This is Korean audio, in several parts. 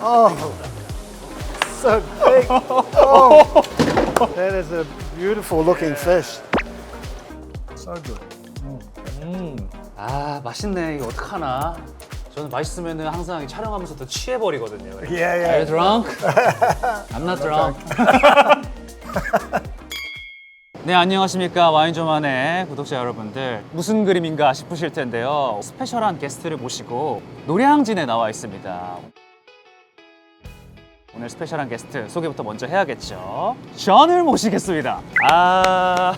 Oh, so big. Oh, that is a beautiful looking fish. So good. 아 맛있네. 이거 어떡하나? 저는 맛있으면 항상 촬영하면서도 취해버리거든요. Yeah, Are you yeah. drunk? I'm not drunk. 네 안녕하십니까. 와인조만의 구독자 여러분들. 무슨 그림인가 싶으실 텐데요. 스페셜한 게스트를 모시고 노량진에 나와 있습니다 오늘 스페셜한 게스트 소개부터 먼저 해야겠죠 전을 모시겠습니다 아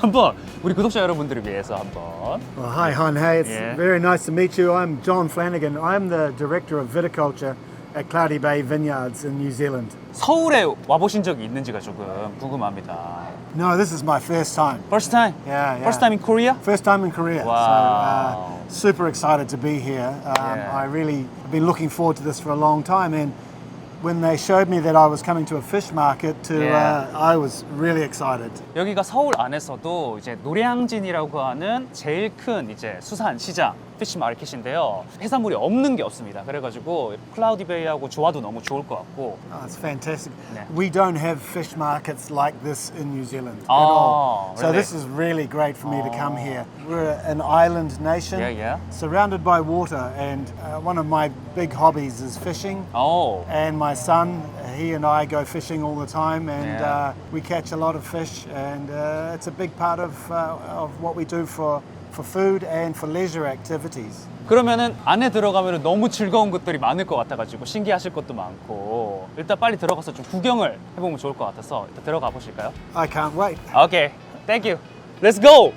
한번 우리 구독자 여러분들을 위해서 한번 Well, hi, Han. Hey, it's Yeah. very nice to meet you. I'm John Flanagan. I'm the director of viticulture at Cloudy Bay Vineyards in New Zealand. 서울에 와보신 적이 있는지가 조금 궁금합니다. No, this is my first time. First time? Yeah, yeah. First time in Korea? First time in Korea. Wow. So, uh, super excited to be here. Um, Yeah. I really have been looking forward to this for a long time. And when they showed me that I was coming to a fish market, to Yeah. uh, I was really excited. 여기가 서울 안에서도 이제 노량진이라고 하는 제일 큰 이제 수산 시장 피시 마켓인데요. 해산물이 없는 게 없습니다. 그래가지고 클라우디 베이하고 조화도 너무 좋을 것 같고. Oh, it's fantastic. Yeah. We don't have fish markets like this in New Zealand at Oh, all. So really? this is really great for me to come here. We're an island nation, Yeah, yeah. surrounded by water, and uh, one of my big hobbies is fishing. 오. And my son, he and I go fishing all the time, and Yeah. uh, we catch a lot of fish, and uh, it's a big part of uh, of what we do for for food and for leisure activities. 그러면은 안에 들어가면 너무 즐거운 것들이 많을 것 같아가지고 신기하실 것도 많고 일단 빨리 들어가서 좀 구경을 해보면 좋을 것 같아서 일단 들어가 보실까요? I can't wait. 오케이, thank you. Let's go.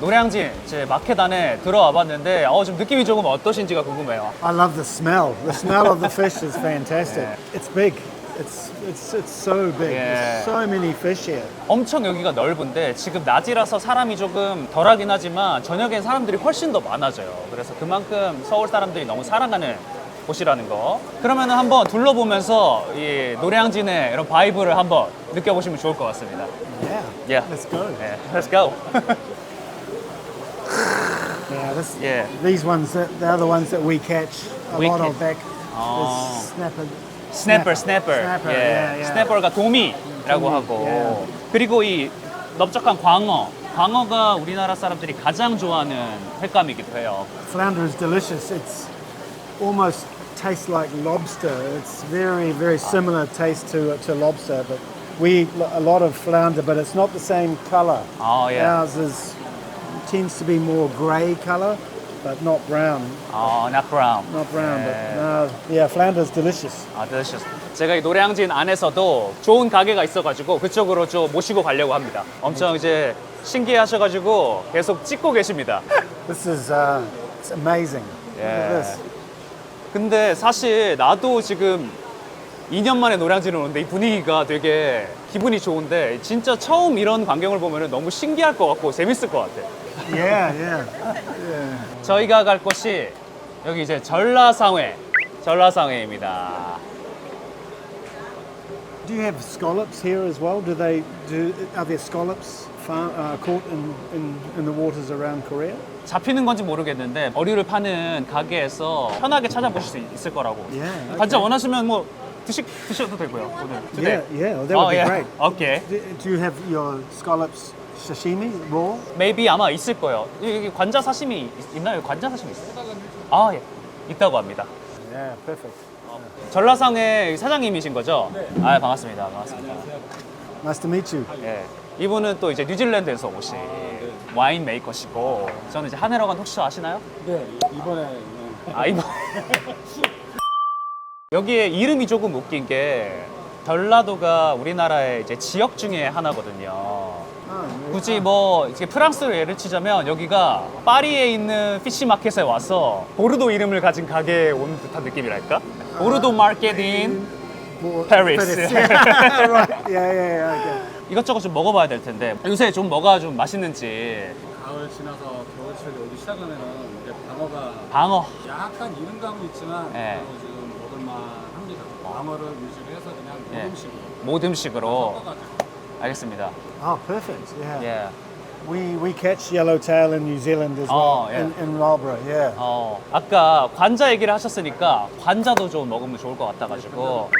노량진 제 마켓 안에 들어와 봤는데 어, 좀 느낌이 조금 어떠신지가 궁금해요. I love the smell. The smell of the fish is fantastic. It's big. It's it's it's so big. Yeah. There's so many fish here. 엄청 여기가 넓은데 지금 낮이라서 사람이 조금 덜하긴 하지만 저녁엔 사람들이 훨씬 더 많아져요. 그래서 그만큼 서울 사람들이 너무 사랑하는 곳이라는 거. 그러면 한번 둘러보면서 이 노량진의 이런 바이브를 한번 느껴보시면 좋을 것 같습니다. Yeah. Yeah. Let's go. 네, let's go. Yeah. This, Yeah. These ones, that, they're the ones that we catch a We lot catch- of back. Oh. There's snapper. 스냅퍼, 스냅퍼. Snapper. 예. Yeah, yeah. 스냅퍼가 도미라고 도미, 하고. yeah. 그리고 이 넓적한 광어. 광어가 우리나라 사람들이 가장 좋아하는 횟감이기도 해요. Flounder is delicious. It's almost tastes like lobster. It's very, very similar taste to to lobster, but we eat lo- a lot of flounder, but it's not the same color. 아, 예. Ours is tends to be more grey color, But not brown. 아, not brown. Not brown, 예. but no, yeah, flounder is delicious. 아, delicious. 제가 이 노량진 안에서도 좋은 가게가 있어가지고 그쪽으로 좀 모시고 가려고 합니다. 엄청 이제 신기하셔가지고 계속 찍고 계십니다. This is uh, it's amazing. Look Yeah. at this. 근데 사실 나도 지금 2년 만에 노량진을 오는데 이 분위기가 되게 기분이 좋은데 진짜 처음 이런 광경을 보면 너무 신기할 것 같고 재밌을 것 같아. Yeah, yeah, yeah. 저희가 갈 곳이 여기 이제 전라상회, 전라상회입니다. Do you have scallops here as well? Do they do? Are there scallops far, uh, caught in, in, in the waters around Korea? 잡히는 건지 모르겠는데 어류를 파는 가게에서 편하게 찾아보실 수 있을 거라고. Yeah, okay. 관자 원하시면 뭐 드시, 드셔도 되고요 오늘. Yeah, yeah, that would 어, be 예. great. 오케이. Do, do you have your scallops sashimi raw? maybe 아마 있을 거예요. 여기 관자 사시미 있- 있나요? 관자 사시미 있어요? 아 예, 있다고 합니다. Yeah, perfect. 전라상의 사장님이신 거죠? 네. 아 반갑습니다. 반갑습니다. Nice to meet you. 예. 이분은 또 이제 뉴질랜드에서 오신 와인 메이커시고 저는 이제 한해러간 혹시 아시나요? 네, 이번에 아 이분 여기에 이름이 조금 웃긴 게 전라도가 우리나라의 이제 지역 중에 하나거든요. 굳이 뭐 이렇게 프랑스로 예를 치자면 여기가 파리에 있는 피시 마켓에 와서 보르도 이름을 가진 가게에 온 듯한 느낌이랄까? 보르도 마켓 인 Paris. Yeah, right. Yeah, yeah, yeah. Okay. 이것저것 좀 먹어봐야 될 텐데 요새 좀 뭐가 좀 맛있는지 가을 지나서 겨울철이 오기 시작하면은 이제 방어가 방어 약간 이른 감은 있지만 네. 그래도 지금 먹을만 합니다. 방어를 위주로 해서 그냥 예. 모듬식으로 모듬식으로 섞어가지고 알겠습니다. Oh, perfect. Yeah. 예. We we catch yellowtail in New Zealand as Oh, well. yeah. In, in Marlborough, yeah. 어, 아까 관자 얘기를 하셨으니까 관자도 좀 먹으면 좋을 것 같아가지고.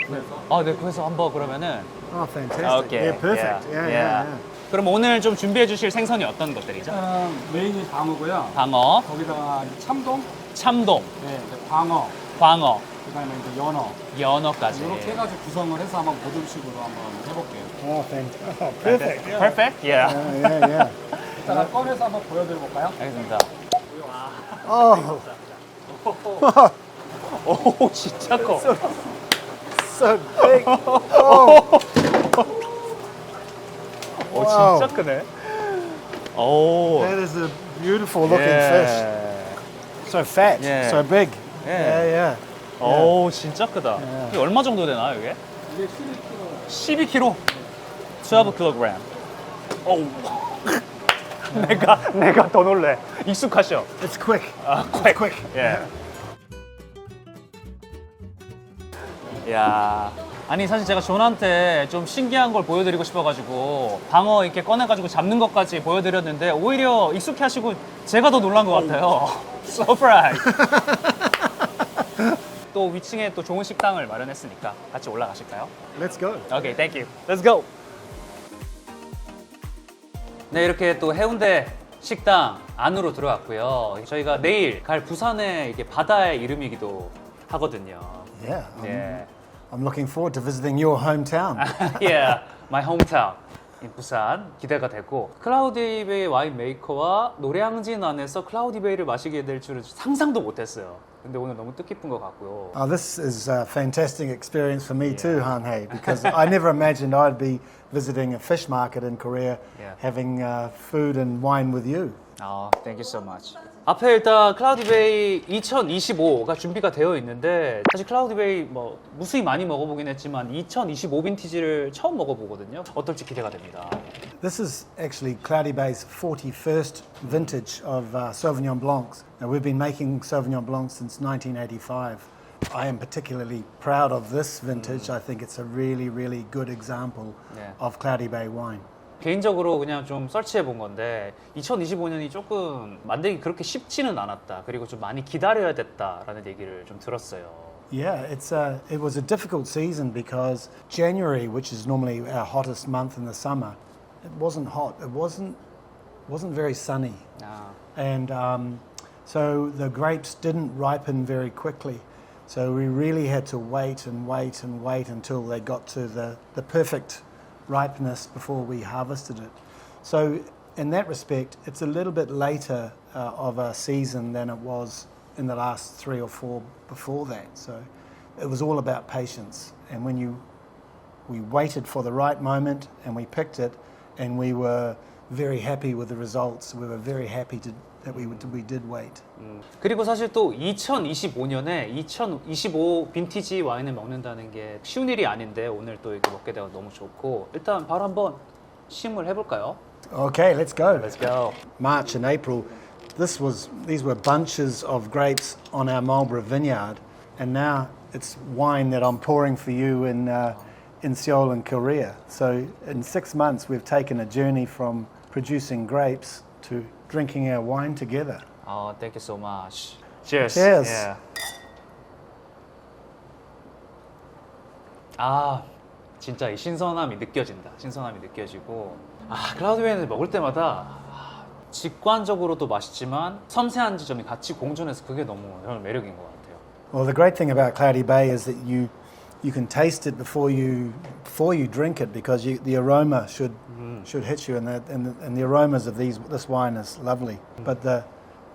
아, 네, 그래서 한번 그러면은. Oh, fantastic. 오케이. Yeah, perfect. 예, Yeah, 예. yeah, yeah. 그럼 오늘 좀 준비해 주실 생선이 어떤 것들이죠? 일단은 메인이 방어고요. 방어, 거기다가 참돔, 참돔, 네, 이제 광어, 광어, 그다음에 이제 연어 연어까지. 이렇게 해가지고 구성을 해서 한번 모듬 식으로 한번 해볼게요. Oh. Oh, perfect. Yeah. Perfect? Yeah. Yeah, yeah, yeah. 이따가 꺼내서 한번 보여드려 볼까요? 알겠습니다. Oh, 오, 진짜 커. so big. Oh, 오. 진짜 크네. 오. that is a beautiful looking fish. 예. So fat, Yeah. so big. Yeah. Yeah, yeah. 오, 진짜 크다. 예. 이게 얼마 정도 되나요, 이게? 이게 12kg. 12kg. 12kg. 오. 내가 내가 더 놀래. 익숙하셔. It's quick. 아, quick. quick. 예. 야. 아니 사실 제가 존한테 좀 신기한 걸 보여드리고 싶어가지고 방어 이렇게 꺼내가지고 잡는 것까지 보여드렸는데 오히려 익숙해 하시고 제가 더 놀란 것 같아요. 서프라이즈. 또 위층에 또 좋은 식당을 마련했으니까 같이 올라가실까요? Let's go. 오케이, thank you. Let's go. 네, 이렇게 또 해운대 식당 안으로 들어왔고요. 저희가 내일 갈 부산의 이게 바다의 이름이기도 하거든요. Yeah. I'm, 예. I'm looking forward to visiting your hometown. yeah, my hometown. 부산 기대가 되고 클라우디베이 와인 메이커와 노량진 안에서 클라우디베이를 마시게 될 줄은 상상도 못했어요. 근데 오늘 너무 뜻깊은 것 같고요. Oh, this is a fantastic experience for me too, Han Hei, because I never imagined I'd be visiting a fish market in Korea, Yeah. having uh, food and wine with you. 아, thank you so much. 앞에 일단 클라우드베이 2025가 준비가 되어 있는데 사실 클라우드베이 뭐 무수히 많이 먹어보긴 했지만 2025 빈티지를 처음 먹어보거든요. 어떨지 기대가 됩니다. This is actually Cloudy Bay's 41st vintage of uh, Sauvignon Blancs. Now, we've been making Sauvignon Blancs since 1985. I am particularly proud of this vintage. I think it's a really, really good example Yeah. of Cloudy Bay wine. 개인적으로 그냥 좀 설치해 본 건데 2025년이 조금 만들기 그렇게 쉽지는 않았다. 그리고 좀 많이 기다려야 됐다라는 얘기를 좀 들었어요. Yeah, it's a, it was a difficult season because January, which is normally our hottest month in the summer, it wasn't hot. It wasn't, wasn't very sunny. 아, And um, so the grapes didn't ripen very quickly. So we really had to wait and wait and wait until they got to the, the perfect ripeness before we harvested it. So, in that respect, it's a little bit later uh, of a season than it was in the last three or four before that. So, it was all about patience. And when you we waited for the right moment and we picked it, and we were very happy with the results. We were very happy to, that we, would- we did wait. 음. 그리고 사실 또 2025년에 2025 빈티지 와인을 먹는다는 게 쉬운 일이 아닌데 오늘 또 이렇게 먹게 되어 너무 좋고 일단 바로 한번 시음을 해볼까요? Okay, let's go. Let's go. March and April, this was these were bunches of grapes on our Marlborough vineyard, and now it's wine that I'm pouring for you in uh, in Seoul and Korea. So in six months, we've taken a journey from producing grapes to drinking our wine together. 어, thank you so much. Cheers. Cheers. Yeah. 아, 진짜 이 신선함이 느껴진다. 신선함이 느껴지고. 아, 클라우드웨이는 먹을 때마다 아, 직관적으로도 맛있지만 섬세한 지점이 같이 공존해서 그게 너무 저는 매력인 것 같아요. Well, the great thing about Cloudy Bay is that you you can taste it before you before you drink it because you, the aroma should mm. should hit you, and the, and the and the aromas of these this wine is lovely. But the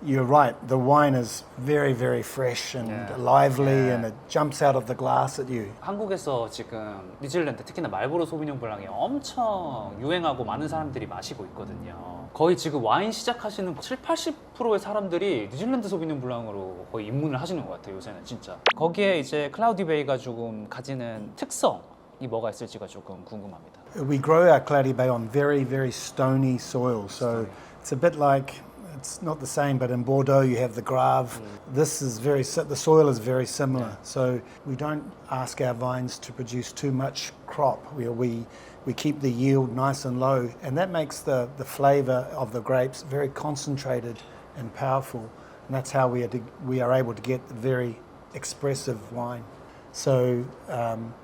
you're right, the wine is very very fresh and Yeah. lively, Yeah. and it jumps out of the glass at you. 한국에서 지금 뉴질랜드 특히나 말보로 소비뇽 블랑이 엄청 유행하고 많은 사람들이 마시고 있거든요. 거의 지금 와인 시작하시는 7, 80%의 사람들이 뉴질랜드 소비뇽 블랑으로 거의 입문을 하시는 것 같아요, 요새는 진짜. 거기에 이제 클라우디 베이가 조금 가지는 특성이 뭐가 있을지가 조금 궁금합니다. We grow our Cloudy Bay on very very stony soil, so it's a bit like. It's not the same, but in Bordeaux you have the Grave. This is very the soil is very similar. So we don't ask our vines to produce too much crop. We we we keep the yield nice and low, and that makes the, the flavour of the grapes very concentrated and powerful. And that's how we are, to, we are able to get very expressive wine. So um,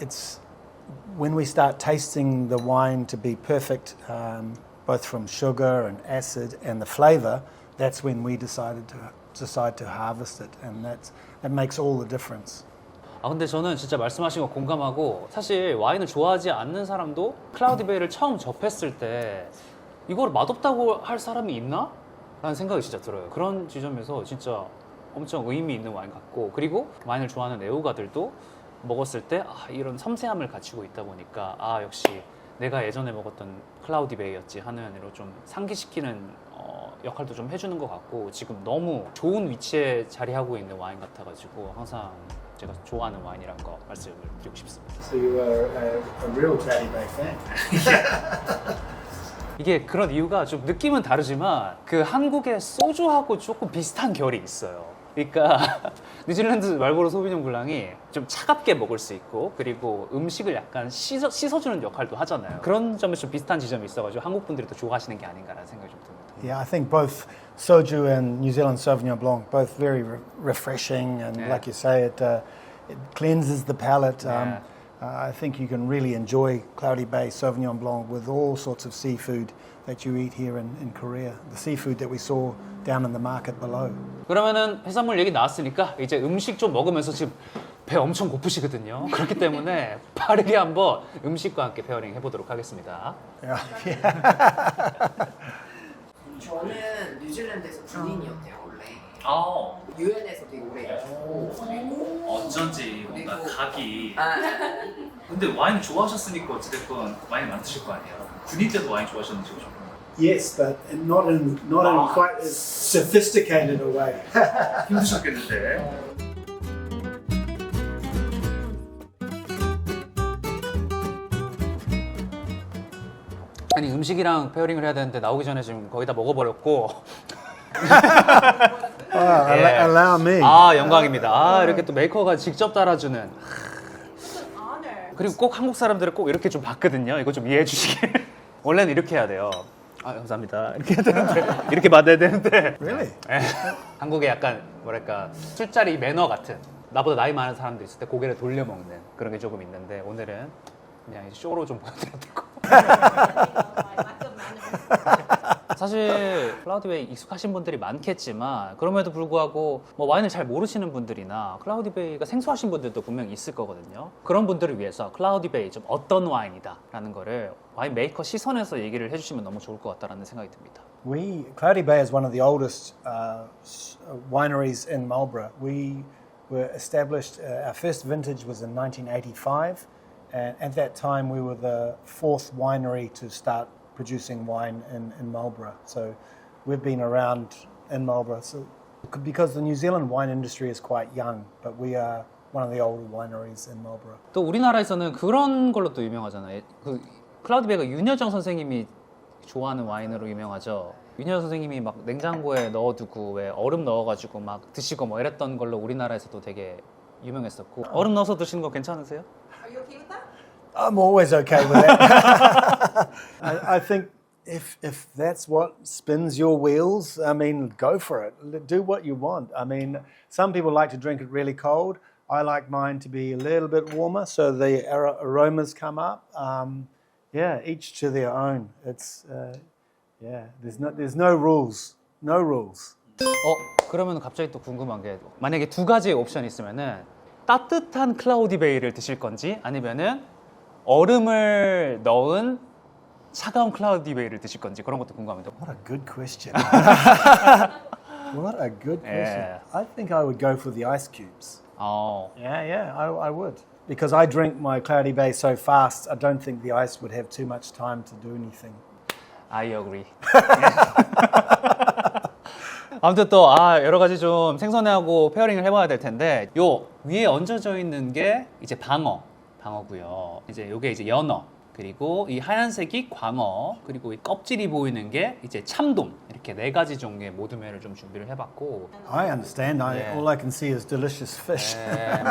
it's when we start tasting the wine to be perfect, um, both from sugar and acid and the flavour, that's when we decided to decide to harvest it, and that's, that makes all the difference. 아 근데 저는 진짜 말씀하신 거 공감하고 사실 와인을 좋아하지 않는 사람도 클라우디 베이를 처음 접했을 때 이걸 맛없다고 할 사람이 있나? 라는 생각이 진짜 들어요. 그런 지점에서 진짜 엄청 의미 있는 와인 같고 그리고 와인을 좋아하는 애호가들도 먹었을 때 아, 이런 섬세함을 갖추고 있다 보니까 아 역시 내가 예전에 먹었던 클라우디 베이였지 하는 의미로 좀 상기시키는 어, 역할도 좀 해주는 것 같고 지금 너무 좋은 위치에 자리하고 있는 와인 같아가지고 항상 제가 좋아하는 와인이라는 거 말씀을 드리고 싶습니다. So you are a, a real Cloudy Bay fan. 이게 그런 이유가 좀 느낌은 다르지만 그 한국의 소주하고 조금 비슷한 결이 있어요. 그러니까 뉴질랜드 말보로 소비뇽 블랑이 좀 차갑게 먹을 수 있고 그리고 음식을 약간 씻어, 씻어주는 역할도 하잖아요. 그런 점에서 좀 비슷한 지점이 있어가지고 한국 분들이 더 좋아하시는 게 아닌가라는 생각이 좀 듭니다. Yeah, I think both soju and New Zealand Sauvignon Blanc both very re- refreshing, and Yeah. like you say, it uh, it cleanses the palate. Um, Yeah. Uh, I think you can really enjoy Cloudy Bay Sauvignon Blanc with all sorts of seafood that you eat here in, in Korea. The seafood that we saw down in the market below. 그러면은 해산물 얘기 나왔으니까 이제 음식 좀 먹으면서 지금 배 엄청 고프시거든요. 그렇기 때문에 빠르게 한번 음식과 함께 페어링 해보도록 하겠습니다. Yeah. 저는 뉴질랜드에서 군인이었대요 아, 유엔에서 되게 오래 그리고 어쩐지 뭔가 각이. 아, 근데 와인 좋아하셨으니까 어찌됐건 와인 많이 드실 거 아니에요. 군인 때도 와인 좋아하셨는지 좀. Yes, but not in not in quite as sophisticated a way. 힘드셨겠는데. 아니 음식이랑 페어링을 해야 되는데 나오기 전에 지금 거의 다 먹어버렸고 Oh, allow- allow me. 아 영광입니다. 아 이렇게 또 메이커가 직접 따라주는. 그리고 꼭 한국 사람들은 꼭 이렇게 좀 봤거든요. 이거 좀 이해해 주시길. 원래는 이렇게 해야 돼요. 아 감사합니다. 이렇게 해야 되는데. 이렇게 받아야 되는데. Really? 예. 한국의 약간 뭐랄까 술자리 매너 같은 나보다 나이 많은 사람들 있을 때 고개를 돌려 먹는 그런 게 조금 있는데 오늘은 그냥 쇼로 좀 보여드리고 사실 클라우디베이 익숙하신 분들이 많겠지만 그럼에도 불구하고 뭐 와인을 잘 모르시는 분들이나 클라우디베이가 생소하신 분들도 분명히 있을 거거든요 그런 분들을 위해서 클라우디베이 좀 어떤 와인이다라는 거를 와인 메이커 시선에서 얘기를 해주시면 너무 좋을 것 같다라는 생각이 듭니다 We Cloudy Bay is one of the oldest uh, uh, wineries in Marlborough. We were established. Uh, our first vintage was in 1985, and at that time we were the fourth winery to start producing wine in, in Marlborough. So we've been around in Marlborough. So because the New Zealand wine industry is quite young, but we are one of the older wineries in Marlborough. 또 우리나라에서는 그런 걸로 또 유명하잖아요. 그 클라우드베가 윤여정 선생님이 좋아하는 와인으로 유명하죠. 윤여정 선생님이 막 냉장고에 넣어두고 왜 얼음 넣어가지고 막 드시고 뭐 이랬던 걸로 우리나라에서도 되게 유명했었고 얼음 넣어서 드시는 거 괜찮으세요? Are you okay with that? I'm always okay with that. I, I think if if that's what spins your wheels, I mean, go for it. L- Do what you want. I mean, some people like to drink it really cold. I like mine to be a little bit warmer, so the ar- aromas come up. Um, yeah, each to their own. It's uh, yeah. There's no there's no rules. No rules. 어 그러면 갑자기 또 궁금한 게 만약에 두 가지의 옵션이 있으면은 따뜻한 클라우디베이를 드실 건지 아니면은 얼음을 넣은 차가운 클라우디베이를 드실 건지 그런 것도 궁금합니다. What a good question. what a good question. Yeah. I think I would go for the ice cubes. 어, Yeah, yeah, I, I would. Because I drink my Cloudy Bay so fast, I don't think the ice would have too much time to do anything. I agree. 아무튼 또 아, 여러 가지 좀 생선회하고 페어링을 해봐야 될 텐데 요 위에 얹어져 있는 게 이제 방어, 방어고요. 이제 요게 이제 연어. 그리고 이 하얀색이 광어, 그리고 이 껍질이 보이는 게 이제 참돔 이렇게 네 가지 종류의 모둠회를 좀 준비를 해봤고 I understand. I, Yeah. All I can see is delicious fish. 네,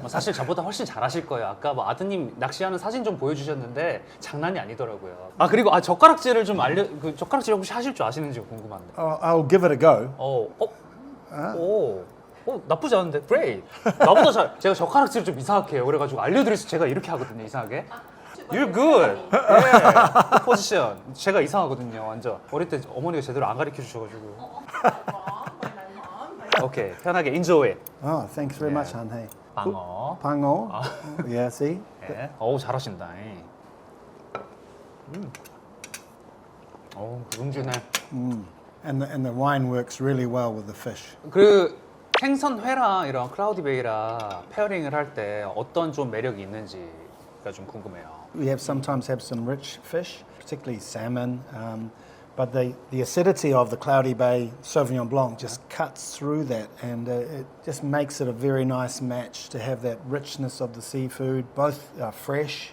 뭐 사실 저보다 훨씬 잘하실 거예요. 아까 뭐 아드님 낚시하는 사진 좀 보여주셨는데 장난이 아니더라고요. 아 그리고 아 젓가락질을 좀 알려 그 젓가락질 혹시 하실 줄 아시는지 궁금한데. I'll, I'll give it a go. 어, 어, 오, 어 나쁘지 않은데, great. 나보다 잘. 제가 젓가락질 좀 이상하게 해요. 그래가지고 알려드릴 수 제가 이렇게 하거든요, 이상하게. You're good. 예. 포지션. 제가 이상하거든요, 완전. 어릴 때 어머니가 제대로 안 가르쳐 주셔가지고. 오케이, 편하게 enjoy. it. Oh, thanks very much, Yeah. Han. Hey. 방어. Pango. Yeah, see? 네. 어우 잘하신다. 음. 어우 누룽지네. And the, and the wine works really well with the fish. 그 생선회랑 이런 클라우디 베이랑 페어링을 할 때 어떤 좀 매력이 있는지가 좀 궁금해요. We have sometimes have some rich fish, particularly salmon, um, but the, the acidity of the Cloudy Bay Sauvignon Blanc just cuts through that, and uh, it just makes it a very nice match to have that richness of the seafood. Both are fresh,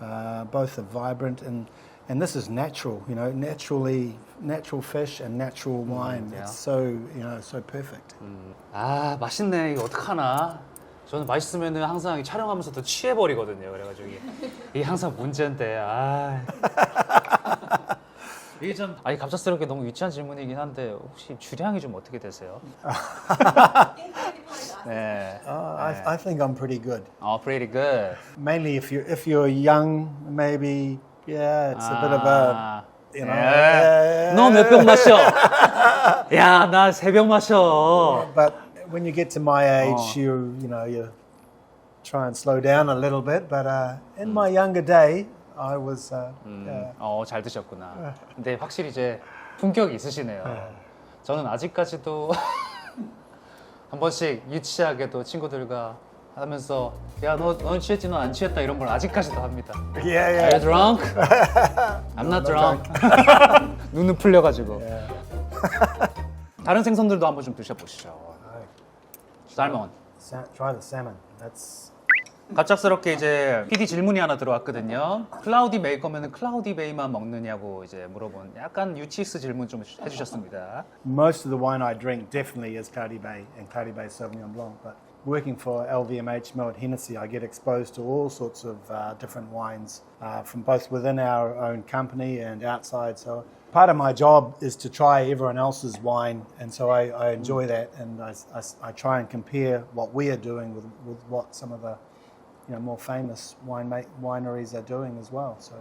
uh, both are vibrant, and and this is natural. You know, naturally natural fish and natural wine. yeah. It's so you know so perfect. 아 맛있네. 이거 어떡하나. 저는 맛있으면은 항상 촬영하면서도 취해버리거든요. 그래가지고 이게, 이게 항상 문제인데. 아. 이게 좀 아니 갑작스럽게 너무 유치한 질문이긴 한데 혹시 주량이 좀 어떻게 되세요? 네. Uh, I, I think I'm pretty good. 어, pretty good. Mainly if you if you're young, maybe yeah, it's a bit of a 아, you know. 예. 너몇 병 마셔? 야, 나 세 병 마셔. But when you get to my age, you you know you try and slow down a little bit. But uh, in my younger day, I was uh, yeah. 어, 잘 드셨구나. 근데 확실히 이제 품격이 있으시네요. 저는 아직까지도 한 번씩 유치하게도 친구들과 하면서 야, 너, 너는 취했지, 넌 안 취했다 이런 걸 아직까지도 합니다. yeah, Are you yeah. drunk? I'm not drunk. 눈은 풀려가지고. 다른 생선들도 한번 좀 드셔보시죠. 살몬. Sa- try the salmon. That's 갑작스럽게 이제 PD 질문이 하나 들어왔거든요. 클라우디 베이 거면은 클라우디 베이만 먹느냐고 이제 물어본 약간 유치스 질문 좀 해주셨습니다. most of the wine I drink definitely is Cloudy Bay and Cloudy Bay Sauvignon Blanc. But working for LVMH Moet Hennessy, I get exposed to all sorts of uh, different wines uh, from both within our own company and outside. So part of my job is to try everyone else's wine, and so I, I enjoy that, and I, I- I try and compare what we are doing with, with what some of the you know more famous wine wineries are doing as well. So.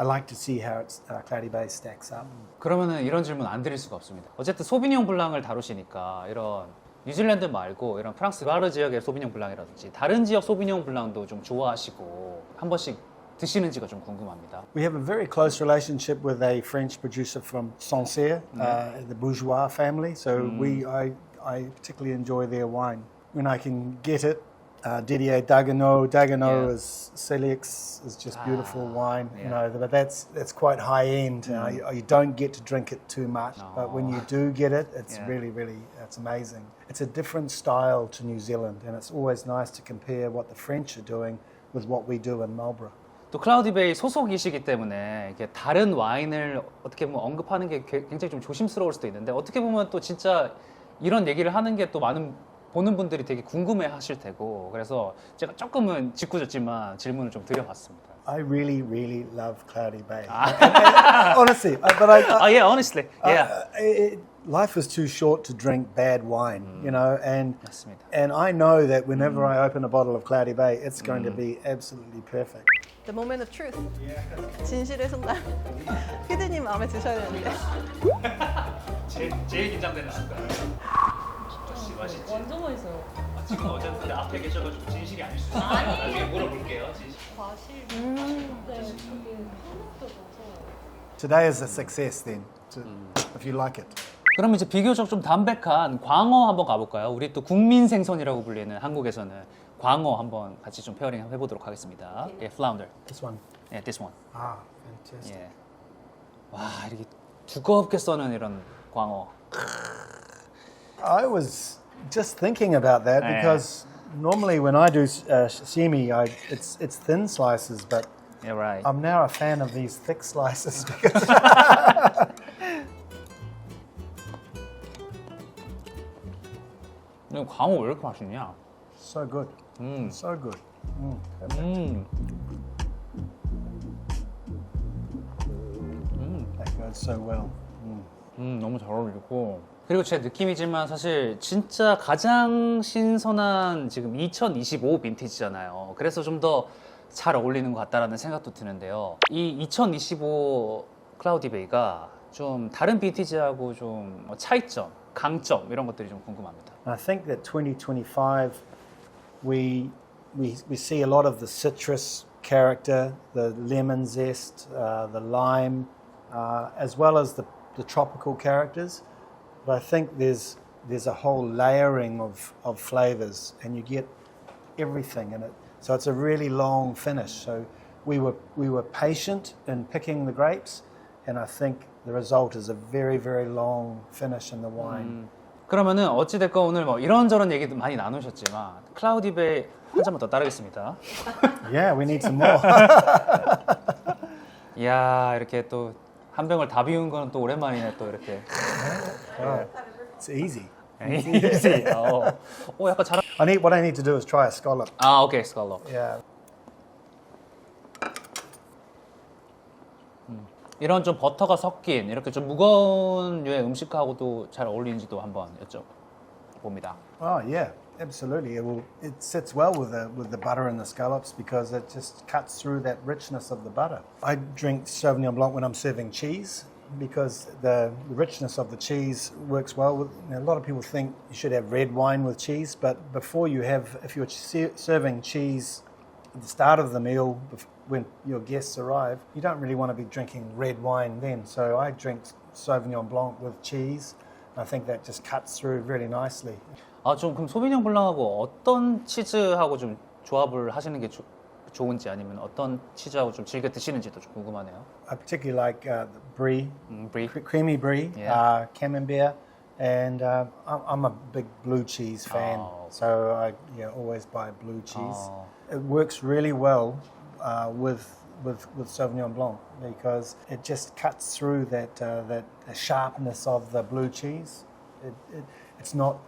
I like to see how it's, uh, Cloudy Bay stacks up. 그러면은 이런 질문 안 드릴 수가 없습니다. 어쨌든 소비뇽 블랑을 다루시니까 이런 뉴질랜드 말고 이런 프랑스 바르 지역의 소비뇽 블랑이라든지 다른 지역 소비뇽 블랑도 좀 좋아하시고 한 번씩 드시는지가 좀 궁금합니다. We have a very close relationship with a French producer from Sancerre, uh, the Bourgeois family. So we, I, I particularly enjoy their wine when I can get it. Uh, Didier Dagenot, Dagenot Yeah. is Celix is just beautiful wine, yeah. you know. But that's that's quite high end. Uh, you, you don't get to drink it too much, but when you do get it, it's Yeah. really, really, it's amazing. It's a different style to New Zealand, and it's always nice to compare what the French are doing with what we do in Marlborough. 또 클라우디베이 소속이시기 때문에 이게 다른 와인을 어떻게 보면 언급하는 게 게- 굉장히 좀 조심스러울 수도 있는데 어떻게 보면 또 진짜 이런 얘기를 하는 게 또 많은 보는 분들이 되게 궁금해 하실 테고 그래서 제가 조금은 짓궂었지만 질문을 좀 드려봤습니다. I really, really love Cloudy Bay. Honestly, I- but I, I, 아, 예, honestly. 예. uh, it, life is too short to drink bad wine, you know, and 맞습니다. and I know that whenever I open a bottle of Cloudy Bay, it's going to be absolutely perfect. The moment of truth. 진실의 순간. 피디님 마음에 드셔야 되는데. 제일 긴장되는 순간. 맛있지. 완전 맛있어요. 아, 지금 어쨌든 근데 앞에 계셔가지고 진실이 아닐 수 있어요. 나중에 물어볼게요. 진실. 과실. 음. 네, 이게 하나도 없어요. Today is a success, then, to, if you like it. 그럼 이제 비교적 좀 담백한 광어 한번 가볼까요? 우리 또 국민 생선이라고 불리는 한국에서는 광어 한번 같이 좀 페어링 해보도록 하겠습니다. 예, flounder. This one. 예, this one. Ah, fantastic. 예. 와, 이렇게 두껍게 써는 이런 광어. I was just thinking about that yeah. because normally when I do uh, sashimi, I, it's it's thin slices, but yeah, right. I'm now a fan of these thick slices because. So good. So good. That goes so well. 음. 음, 너무 잘 어울리고. 그리고 제 느낌이지만 사실 진짜 가장 신선한 지금 2025 빈티지잖아요. 그래서 좀 더 잘 어울리는 것 같다라는 생각도 드는데요. 이 2025 클라우디 베이가 좀 다른 빈티지하고 좀뭐 차이점, 강점 이런 것들이 좀 궁금합니다. I think that 2025, we, we, we see a lot of the citrus character, the lemon zest, uh, the lime, uh, as well as the, the tropical characters. But I think there's, there's a whole layering of, of flavors, and you get everything in it. So it's a really long finish. So we were, we were patient in picking the grapes, and I think the result is a very, very long finish in the wine. 그러면은 어찌됐건 오늘 뭐 이런저런 얘기도 많이 나누셨지만 클라우디 베이 한 잔만 더 따르겠습니다. Yeah, we need some more. 이야 이렇게 또 한 병을 다 비운 거는 또 오랜만이네 또 이렇게 It's easy. 이지. 어. 오 약간 잘. I need what I need to do is try a scallop. 아 오케이 스칼로. Yeah. 이런 좀 버터가 섞인 이렇게 좀 무거운 류의 음식하고도 잘 어울리는지도 한번 여쭤봅니다. Oh yeah, absolutely. It will. It sits well with the with the butter and the scallops because it just cuts through that richness of the butter. I drink Sauvignon Blanc when I'm serving cheese because the, the richness of the cheese works well with. you know, a lot of people think you should have red wine with cheese, but before you have, if you're ser- serving cheese at the start of the meal bef- when your guests arrive, you don't really want to be drinking red wine then. So I drink Sauvignon Blanc with cheese. I think that just cuts through really nicely. 아 좀 그럼 소비뇽 블랑하고 어떤 치즈하고 좀 조합을 하시는 게 조- 좋은지 아니면 어떤 치즈하고 좀 즐겨 드시는지도 좀 궁금하네요. I particularly like uh, the brie, 음, 브리. cre- creamy brie, Yeah. uh, camembert, and uh, I'm, I'm a big blue cheese fan. Oh. So I yeah, always buy blue cheese. Oh. It works really well uh, with with with Sauvignon Blanc because it just cuts through that uh, that the sharpness of the blue cheese. It, it, it's not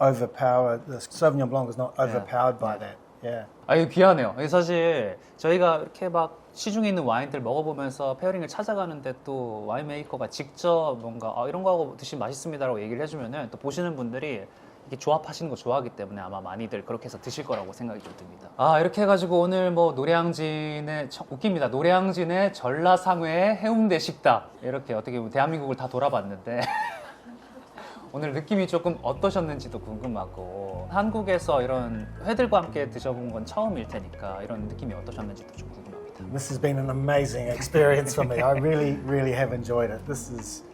overpowered. The Sauvignon Blanc is not overpowered by that. Yeah. 아 이거 귀하네요. 이게 사실 저희가 이렇게 막 시중에 있는 와인들 먹어보면서 페어링을 찾아가는데 또 와인 메이커가 직접 뭔가 아, 이런 거 하고 드시면 맛있습니다라고 얘기를 해주면은 또 보시는 분들이 이렇게 조합하시는 거 좋아하기 때문에 아마 많이들 그렇게 해서 드실 거라고 생각이 좀 듭니다. 아 이렇게 해가지고 오늘 뭐 노량진의 참 웃깁니다. 노량진의 전라상회의 해운대 식당 이렇게 어떻게 보면 대한민국을 다 돌아봤는데 오늘 느낌이 조금 어떠셨는지도 궁금하고 한국에서 이런 회들과 함께 드셔본 건 처음일 테니까 이런 느낌이 어떠셨는지도 좀 궁금합니다. This has been an amazing experience for me. I really, really have enjoyed it. This is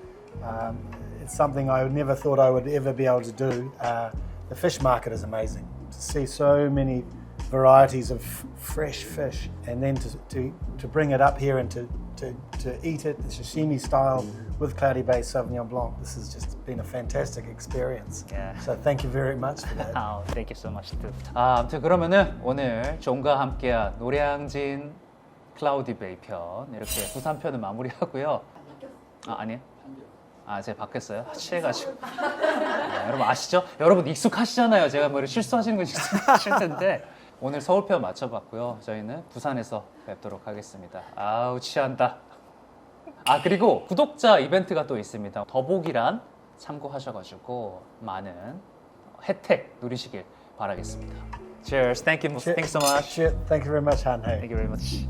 um, it's something I never thought I would ever be able to do. Uh, the fish market is amazing. To see so many varieties of f- fresh fish, and then to, to, to bring it up here and to, to, to eat it the sashimi style With Cloudy Bay Sauvignon Blanc. This has just been a fantastic experience. Yeah. So thank you very much for that. 아, thank you so much too. 아, 아무튼 그러면은 오늘 존과 함께한 노량진 클라우디 베이 편 이렇게 부산 편을 마무리하고요. 아 아니에요? 아 제가 바뀌었어요? 취해가지고. 네, 여러분 아시죠? 여러분 익숙하시잖아요. 제가 뭐 실수하시는 건 익숙하실 텐데 오늘 서울 편 맞춰봤고요. 저희는 부산에서 뵙도록 하겠습니다. 아우 취한다. 아 그리고 구독자 이벤트가 또 있습니다. 더보기란 참고하셔가지고 많은 혜택 누리시길 바라겠습니다. Cheers. Thank you. Thank you so much. Thank you very much, Han. Thank you very much.